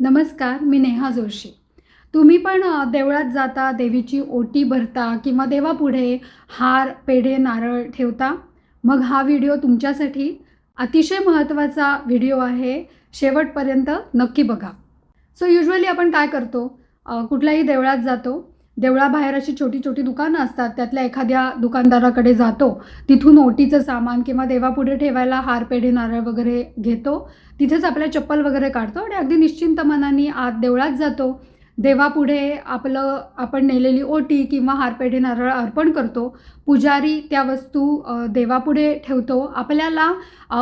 नमस्कार मी नेहा जोशी. तुम्ही पण देवळात जाता देवीची ओटी भरता किंवा देवापुढे हार पेढे नारळ ठेवता? मग हा व्हिडिओ तुमच्यासाठी अतिशय महत्त्वाचा व्हिडिओ आहे. शेवटपर्यंत नक्की बघा. सो युजली आपण काय करतो? कुठल्याही देवळात जातो. देवळाबाहेर अशी छोटी छोटी दुकानं असतात त्यातल्या एखाद्या दुकानदाराकडे जातो. तिथून ओटीचं सामान किंवा देवापुढे ठेवायला हार पेढे नारळ वगैरे घेतो. तिथेच आपल्या चप्पल वगैरे काढतो आणि अगदी निश्चिंत मनाने आत देवळात जातो. देवापुढे आपलं आपण नेलेली ओटी किंवा हारपेढे नारळ अर्पण करतो. पुजारी त्या वस्तू देवापुढे ठेवतो. आपल्याला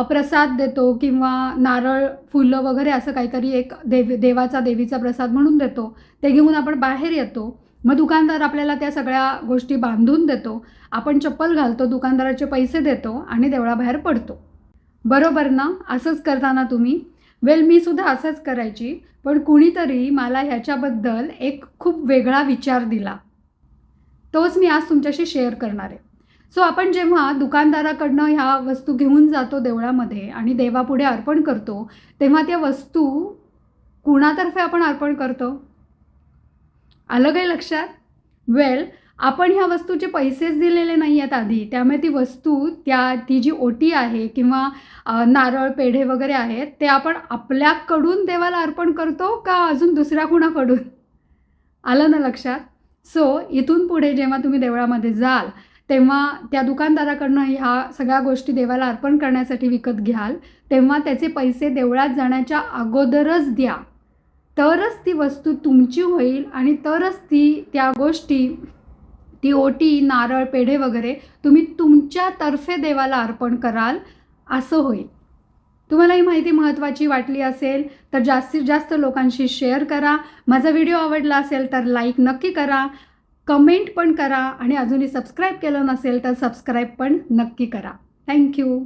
प्रसाद देतो किंवा नारळ फुलं वगैरे असं काहीतरी एक देव देवाचा देवीचा प्रसाद म्हणून देतो. ते घेऊन आपण बाहेर येतो. मग दुकानदार आपल्याला त्या सगळ्या गोष्टी बांधून देतो. आपण चप्पल घालतो दुकानदाराचे पैसे देतो आणि देवळाबाहेर पडतो. बरोबर ना? असंच करताना तुम्ही? वेल मी सुद्धा असंच करायची पण कुणीतरी मला ह्याच्याबद्दल एक खूप वेगळा विचार दिला. तोच मी आज तुमच्याशी शेअर करणार आहे. सो आपण जेव्हा दुकानदाराकडनं ह्या वस्तू घेऊन जातो देवळामध्ये आणि देवापुढे अर्पण करतो तेव्हा त्या वस्तू कुणातर्फे आपण अर्पण करतो? आलं काय लक्षात? वेल आपण ह्या वस्तूचे पैसेच दिलेले नाही आहेत आधी. त्यामुळे ती वस्तू त्या ती जी ओटी आहे किंवा नारळ पेढे वगैरे आहेत ते आपण आपल्याकडून देवाला अर्पण करतो का अजून दुसऱ्या कुणाकडून? आलं ना लक्षात? सो इथून पुढे जेव्हा तुम्ही देवळामध्ये जाल तेव्हा त्या दुकानदाराकडनं ह्या सगळ्या गोष्टी देवाला अर्पण करण्यासाठी विकत घ्याल. तेव्हा त्याचे पैसे देवळात जाण्याच्या अगोदरच द्या. तरच ती वस्तू तुमची होईल आणि तरच ती त्या गोष्टी ती ओटी नारळ पेढे वगैरे तुम्ही तुमच्यातर्फे देवाला अर्पण कराल असं होईल. तुम्हाला ही माहिती महत्त्वाची वाटली असेल तर जास्तीत जास्त लोकांशी शेअर करा. माझा व्हिडिओ आवडला असेल तर लाईक नक्की करा. कमेंट पण करा आणि अजूनही सबस्क्राईब केलं नसेल तर सबस्क्राईब पण नक्की करा. थँक्यू.